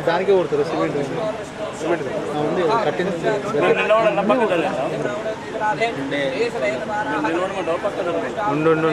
దానికే కొడతారు cement cement ఉంది కట్టిన ఉండు ఉండు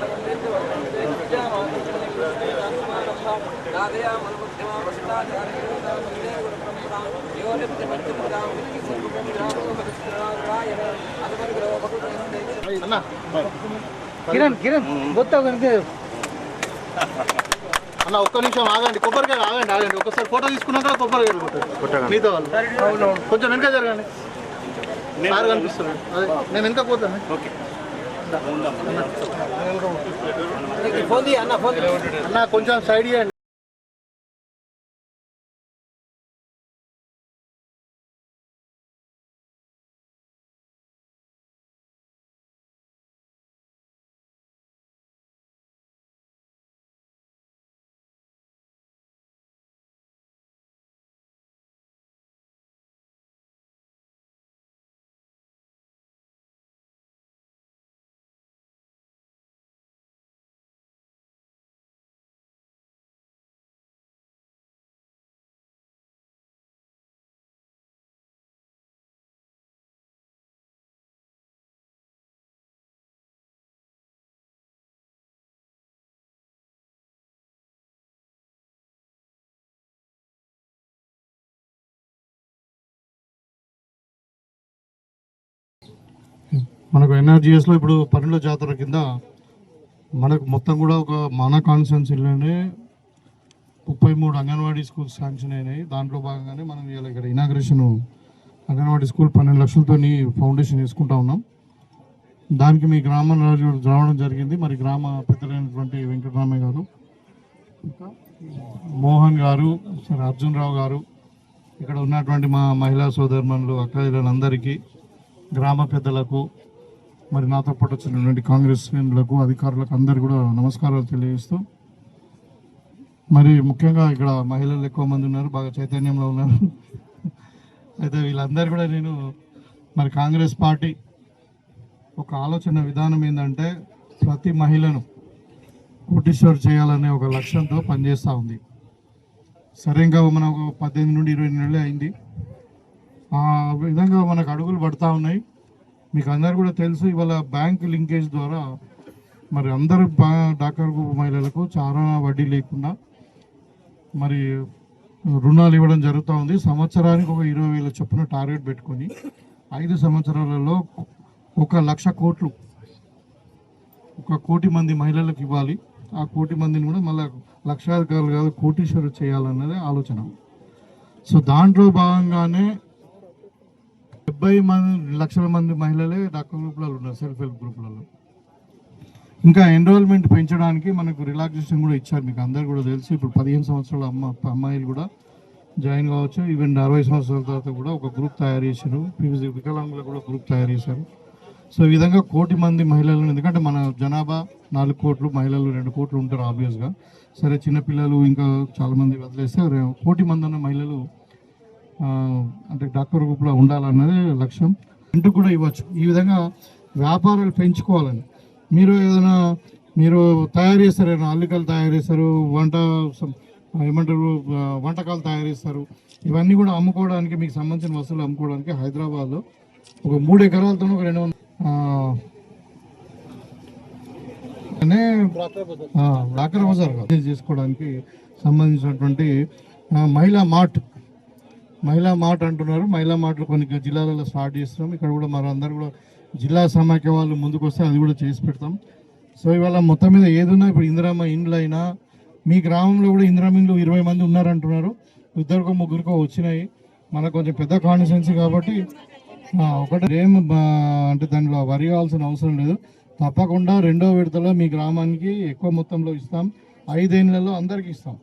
కిరణ్ కిరణ్ మొత్తం అన్న ఒక్క నిమిషం ఆగండి కొబ్బరికాయ ఆగండి ఆగండి. ఒకసారి ఫోటో తీసుకున్నాక కొబ్బరికాయ కొట్టండి. మీతో వాళ్ళు. కొంచెం వెనక జరగండి. సార్ కనిపిస్తున్నాడు. అదే నేను వెనక పోతాను. అన్న కొంచెం సైడ్ చేయండి. మనకు ఎన్ఆర్జిఎస్లో ఇప్పుడు పన్నెండో జాతర కింద మనకు మొత్తం కూడా ఒక మన కాన్స్టిట్యున్సీలోనే ముప్పై మూడు అంగన్వాడీ స్కూల్స్ శాంక్షన్ అయినాయి. దాంట్లో భాగంగానే మనం ఇవాళ ఇక్కడ ఇనాగ్రేషన్ అంగన్వాడీ స్కూల్ పన్నెండు లక్షలతో ఫౌండేషన్ వేసుకుంటా ఉన్నాం. దానికి మీ గ్రామం రాజు- రావడం జరిగింది. మరి గ్రామ పెద్దలైనటువంటి వెంకటరామయ్య గారు ఇంకా మోహన్ గారు సరే అర్జున్ రావు గారు ఇక్కడ ఉన్నటువంటి మా మహిళా సోదరుమణులు అక్కలందరికీ గ్రామ పెద్దలకు మరి నాతో పాటు వచ్చినటువంటి కాంగ్రెస్ శ్రేణులకు అధికారులకు అందరు కూడా నమస్కారాలు తెలియజేస్తూ మరి ముఖ్యంగా ఇక్కడ మహిళలు ఎక్కువ మంది ఉన్నారు బాగా చైతన్యంలో ఉన్నారు. అయితే వీళ్ళందరూ కూడా నేను మరి కాంగ్రెస్ పార్టీ ఒక ఆలోచన విధానం ఏంటంటే ప్రతి మహిళను కోటీశ్వర్ చేయాలనే ఒక లక్ష్యంతో పనిచేస్తూ ఉంది. సరే ఇంకా మనకు పద్దెనిమిది నుండి ఇరవై నెలలే అయింది. ఆ విధంగా మనకు అడుగులు పడతా ఉన్నాయి. మీకు అందరు కూడా తెలుసు ఇవాళ బ్యాంక్ లింకేజ్ ద్వారా మరి అందరు డాక్టర్ గ్రూప్ మహిళలకు చాలా వడ్డీ లేకుండా మరి రుణాలు ఇవ్వడం జరుగుతూ ఉంది. సంవత్సరానికి ఒక ఇరవై వేల చొప్పున టార్గెట్ పెట్టుకొని ఐదు సంవత్సరాలలో ఒక లక్ష కోట్లు ఒక కోటి మంది మహిళలకు ఇవ్వాలి. ఆ కోటి మందిని కూడా మళ్ళీ లక్షాధికారులు కాదు కోటీశ్వరు చేయాలన్నదే ఆలోచన. సో దాంట్లో భాగంగానే డెబ్బై మంది లక్షల మంది మహిళలే డాక్టర్ గ్రూప్లలో ఉన్నారు సెల్ఫ్ హెల్ప్ గ్రూప్లలో. ఇంకా ఎన్రోల్మెంట్ పెంచడానికి మనకు రిలాక్సేషన్ కూడా ఇచ్చారు మీకు అందరు కూడా తెలుసు. ఇప్పుడు పదిహేను సంవత్సరాల అమ్మ అమ్మాయిలు కూడా జాయిన్ కావచ్చు. ఈవెన్ అరవై సంవత్సరాల తర్వాత కూడా ఒక గ్రూప్ తయారు చేశారు. పివిజి వికలాంగులకు కూడా గ్రూప్ తయారు చేశారు. సో ఈ విధంగా కోటి మంది మహిళలను ఎందుకంటే మన జనాభా నాలుగు కోట్లు మహిళలు రెండు కోట్లు ఉంటారు ఆబ్వియస్గా సరే చిన్నపిల్లలు ఇంకా చాలామంది వదిలేస్తే కోటి మంది ఉన్న మహిళలు అంటే డాక్టర్ గ్రూప్లో ఉండాలన్నది లక్ష్యం. ఇంటికి కూడా ఇవ్వచ్చు. ఈ విధంగా వ్యాపారాలు పెంచుకోవాలని. మీరు ఏదైనా మీరు తయారు చేస్తారు ఏదైనా అల్లికలు తయారు చేస్తారు వంట ఏమంటారు వంటకాలు తయారు చేస్తారు. ఇవన్నీ కూడా అమ్ముకోవడానికి మీకు సంబంధించిన వస్తువులు అమ్ముకోవడానికి హైదరాబాద్లో ఒక మూడు ఎకరాలతో ఒక రెండు వందల ఆ, డాక్టర్ బజార్ చేసుకోవడానికి సంబంధించినటువంటి మహిళా మార్ట్. మహిళా మాట అంటున్నారు. మహిళా మాటలు కొన్ని జిల్లాలలో స్టార్ట్ చేస్తున్నాం. ఇక్కడ కూడా మరందరూ కూడా జిల్లా సమాఖ్య వాళ్ళు ముందుకు వస్తే అది కూడా చేసి పెడతాం. సో ఇవాళ మొత్తం మీద ఏదున్నా ఇప్పుడు ఇందిరామ్మ ఇండ్లు అయినా మీ గ్రామంలో కూడా ఇందిరామిన్లు ఇరవై మంది ఉన్నారంటున్నారు. ఇద్దరికో ముగ్గురికో వచ్చినాయి. మనకు కొంచెం పెద్ద కాన్స్టిట్యున్సీ కాబట్టి ఒకటి ఏం అంటే దానిలో వరి కావాల్సిన అవసరం లేదు. తప్పకుండా రెండో విడతలో మీ గ్రామానికి ఎక్కువ మొత్తంలో ఇస్తాం. ఐదేళ్ళలో అందరికి ఇస్తాం.